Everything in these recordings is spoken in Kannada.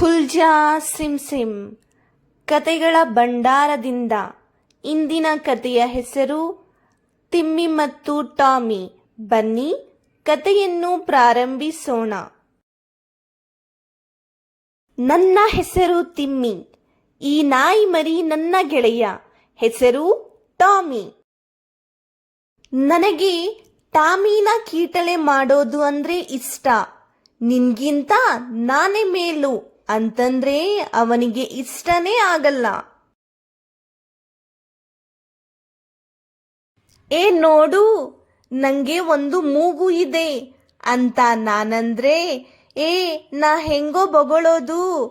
ಖುಲ್ಜಾ ಸಿಮ್ ಸಿಮ್. ಕತೆಗಳ ಭಂಡಾರದಿಂದ ಇಂದಿನ ಕತೆಯ ಹೆಸರು ತಿಮ್ಮಿ ಮತ್ತು ಟಾಮಿ. ಬನ್ನಿ ಕತೆಯನ್ನು ಪ್ರಾರಂಭಿಸೋಣ. ನನ್ನ ಹೆಸರು ತಿಮ್ಮಿ. ಈ ನಾಯಿ ಮರಿ ನನ್ನ ಗೆಳೆಯ. ಹೆಸರು ಟಾಮಿ. ನನಗೆ ಟಾಮಿನ ಕೀಟಲೆ ಮಾಡೋದು ಅಂದ್ರೆ ಇಷ್ಟ. ನಿನ್ಗಿಂತ ನಾನೇ ಮೇಲು. ಅಂತಂದ್ರೆ ಅವನಿಗೆ ಇಷ್ಟನೇ ಆಗಲ್ಲ. ಏ ನೋಡು, ನಂಗೆ ಒಂದು ಮೂಗು ಇದೆ ಅಂತ ನಾನಂದ್ರೆ, ಏ, ನಾ ಹೆಂಗೋ ಬೊಗಳೋದು.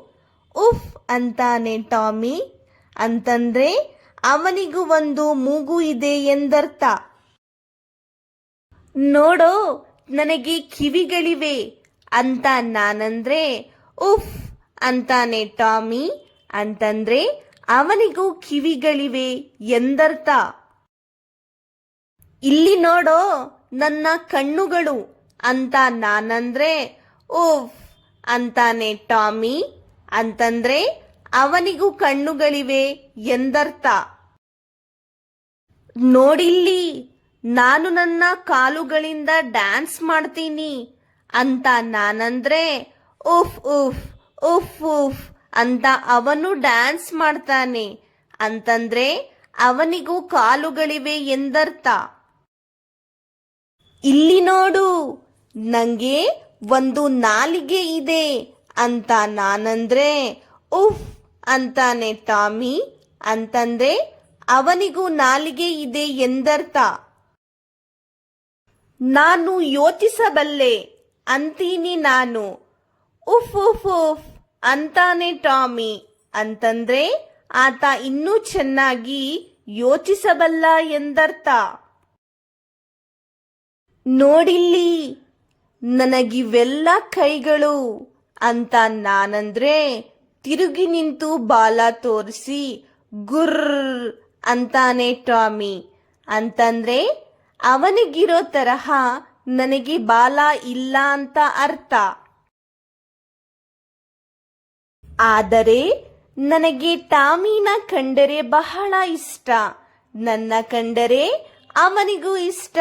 ಉಫ್ ಅಂತಾನೆ ಟಾಮಿ. ಅಂತಂದ್ರೆ ಅವನಿಗೂ ಒಂದು ಮೂಗು ಇದೆ ಎಂದರ್ಥ. ನೋಡೋ, ನನಗೆ ಕಿವಿಗಳಿವೆ ಅಂತ ನಾನಂದ್ರೆ, ಉಫ್ ಅಂತಾನೆ ಟಾಮಿ. ಅಂತಂದ್ರೆ, ಅವನಿಗೂ ಕಿವಿಗಳಿವೆ ಎಂದರ್ಥ. ಇಲ್ಲಿ ನೋಡೋ ನನ್ನ ಕಣ್ಣುಗಳು ಅಂತ ನಾನಂದ್ರೆ ಉಫ್ ಅಂತಾನೆ ಟಾಮಿ. ಅಂತಂದ್ರೆ, ಅವನಿಗೂ ಕಣ್ಣುಗಳಿವೆ ಎಂದರ್ಥ. ನೋಡಿಲ್ಲಿ, ನಾನು ನನ್ನ ಕಾಲುಗಳಿಂದ ಡ್ಯಾನ್ಸ್ ಮಾಡ್ತೀನಿ ಅಂತ ನಾನಂದ್ರೆ ಉಫ್ ಉಫ್ ಉಫ್ ಉಫ್ ಅಂತ ಅವನು ಡ್ಯಾನ್ಸ್ ಮಾಡ್ತಾನೆ. ಅಂತಂದ್ರೆ ಅವನಿಗೂ ಕಾಲುಗಳಿವೆ ಎಂದರ್ಥ. ಇಲ್ಲಿ ನೋಡು, ನಂಗೆ ಒಂದು ನಾಲಿಗೆ ಇದೆ ಅಂತ ನಾನಂದ್ರೆ ಉಫ್ ಅಂತಾನೆ ಟಾಮಿ. ಅಂತಂದ್ರೆ ಅವನಿಗೂ ನಾಲಿಗೆ ಇದೆ ಎಂದರ್ಥ. ನಾನು ಯೋಚಿಸಬಲ್ಲೆ, ಅಂತೀನಿ ನಾನು. ಉಫ್ ಉಫ್ ಉಫ್ ಅಂತಾನೆ ಟಾಮಿ. ಅಂತಂದ್ರೆ ಆತ ಇನ್ನೂ ಚೆನ್ನಾಗಿ ಯೋಚಿಸಬಲ್ಲ ಎಂದರ್ಥ. ನೋಡಿಲ್ಲಿ, ನನಗಿವೆಲ್ಲ ಕೈಗಳು ಅಂತ ನಾನಂದ್ರೆ ತಿರುಗಿ ನಿಂತು ಬಾಲ ತೋರಿಸಿ, ಗುರ್ರ್ ಅಂತಾನೆ ಟಾಮಿ. ಅಂತಂದ್ರೆ ಅವನಿಗಿರೋ ತರಹ ನನಗೆ ಬಾಲ ಇಲ್ಲ ಅಂತ ಅರ್ಥ. ಆದರೆ ನನಗೆ ಟಾಮಿನ ಕಂಡರೆ ಬಹಳ ಇಷ್ಟ. ನನ್ನ ಕಂಡರೆ ಅವನಿಗೂ ಇಷ್ಟ.